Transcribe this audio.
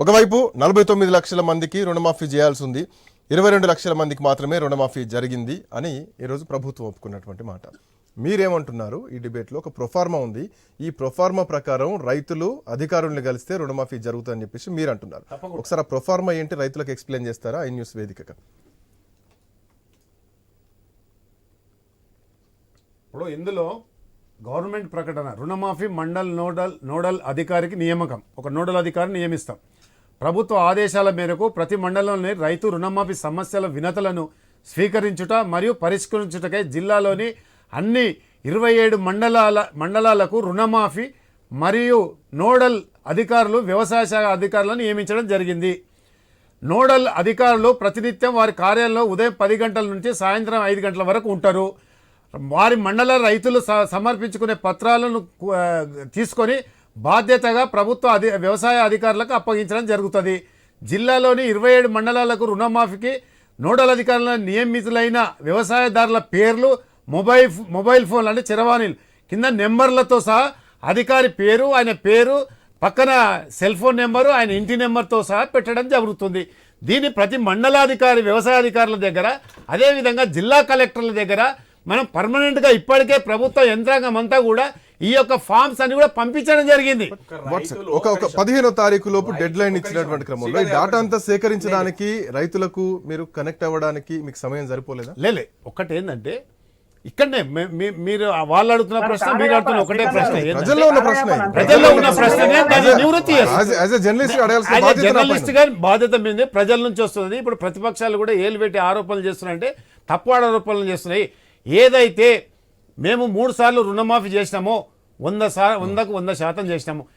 ఒకవైపు నలభై తొమ్మిది లక్షల మందికి రుణమాఫీ చేయాల్సి ఉంది ఇరవై రెండు లక్షల మందికి మాత్రమే రుణమాఫీ జరిగింది అని ఈరోజు ప్రభుత్వం ఒప్పుకున్నటువంటి మాట. మీరేమంటున్నారు? ఈ డిబేట్లో ఒక ప్రొఫార్మా ఉంది. ఈ ప్రొఫార్మా ప్రకారం రైతులు అధికారులను కలిస్తే రుణమాఫీ జరుగుతుందని చెప్పేసి మీరు అంటున్నారు ఒకసారి ఆ ప్రొఫార్మా ఏంటి? రైతులకు ఎక్స్ప్లెయిన్ చేస్తారా? ఐ న్యూస్ వేదికగా. ఇప్పుడు ఇందులో గవర్నమెంట్ ప్రకటన రుణమాఫీ మండల్ నోడల్ నోడల్ అధికారికి నియామకం. ఒక నోడల్ అధికారిని నియమిస్తాం. ప్రభుత్వ ఆదేశాల మేరకు ప్రతి మండలంలోని రైతు రుణమాఫీ సమస్యల వినతులను స్వీకరించుట మరియు పరిష్కరించుటకై జిల్లాలోని అన్ని ఇరవై ఏడు మండలాల మండలాలకు రుణమాఫీ మరియు నోడల్ అధికారులు వ్యవసాయ శాఖ అధికారులను నియమించడం జరిగింది. నోడల్ అధికారులు ప్రతినిత్యం వారి కార్యాలయంలో ఉదయం పది గంటల నుంచి సాయంత్రం ఐదు గంటల వరకు ఉంటారు. వారి మండల రైతులు స- సమర్పించుకునే పత్రాలను తీసుకొని బాధ్యతగా ప్రభుత్వ అధి వ్యవసాయ అధికారులకు అప్పగించడం జరుగుతుంది. జిల్లాలోని ఇరవై ఏడు మండలాలకు రుణమాఫీకి నోడల్ అధికారుల నియమితులైన వ్యవసాయదారుల పేర్లు మొబైల్ మొబైల్ ఫోన్లు అంటే చిరవాణిలు. కింద నెంబర్లతో సహా అధికారి పేరు ఆయన పేరు పక్కన సెల్ ఫోన్ నెంబరు ఆయన ఇంటి నెంబర్తో సహా పెట్టడం జరుగుతుంది. దీన్ని ప్రతి మండలాధికారి వ్యవసాయ అధికారుల దగ్గర అదేవిధంగా జిల్లా కలెక్టర్ల దగ్గర మనం పర్మనెంట్గా ఇప్పటికే ప్రభుత్వ యంత్రాంగం అంతా కూడా ఈ యొక్క ఫామ్స్ అన్ని కూడా పంపించడం జరిగింది. ఒక ఒక పదిహేనో తారీఖు లోపు డెడ్ లైన్ ఇచ్చినటువంటి క్రమంలో ఈ డాటా అంతా సేకరించడానికి రైతులకు మీరు కనెక్ట్ అవ్వడానికి మీకు సమయం సరిపోలేదా? లేలే ఒకటి ఏంటంటే ఇక్కడనే మీరు వాళ్ళు అడుగుతున్న ప్రశ్న మీరు అడుగుతున్న ఒకటే ప్రశ్న ప్రజల్లో ఉన్న ప్రశ్న. ప్రజల్లో ఉన్న ప్రశ్ననే దాన్ని నివృత్తి జర్నలిస్ట్గా బాధ్యత మీద ప్రజల నుంచి వస్తుంది ఇప్పుడు ప్రతిపక్షాలు కూడా ఏలు పెట్టి ఆరోపణలు చేస్తున్నాయంటే తప్పు ఆరోపణలు చేస్తున్నాయి. ఏదైతే మేము మూడు సార్లు రుణమాఫీ చేసినాము. వంద సా వందకు వంద శాతం చేసినాము.